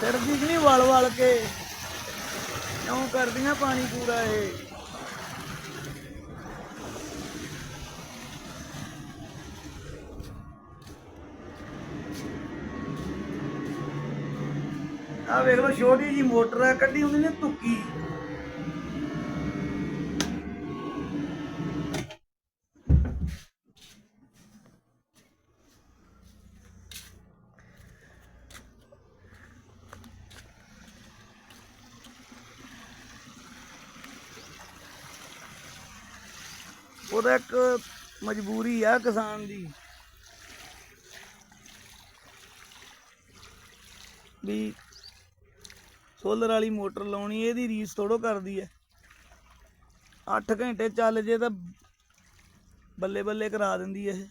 ਫਿਰਦੀ ਕਿ ਨਹੀਂ ਵਲ ਵਲ ਕੇ? ਕਿਉਂ ਕਰਦੀਆਂ ਪਾਣੀ ਪੂਰਾ ਇਹ? ਆ ਵੇਖ ਲਓ, ਛੋਟੀ ਜੀ ਮੋਟਰ ਆ, ਕੱਢੀ ਹੁੰਦੀ ਨੇ ਧੁੱਕੀ। ਉਹਦਾ ਇੱਕ ਮਜਬੂਰੀ ਆ ਕਿਸਾਨ ਦੀ। ਵੀ ਸੋਲਰ ਵਾਲੀ ਮੋਟਰ ਲਾਉਣੀ, ਇਹਦੀ ਰੀਸ ਥੋੜੋ ਕਰਦੀ ਐ 8 ਘੰਟੇ ਚੱਲ ਜੇ ਤਾਂ ਬੱਲੇ ਬੱਲੇ ਕਰਾ ਦਿੰਦੀ ਐ ਇਹ।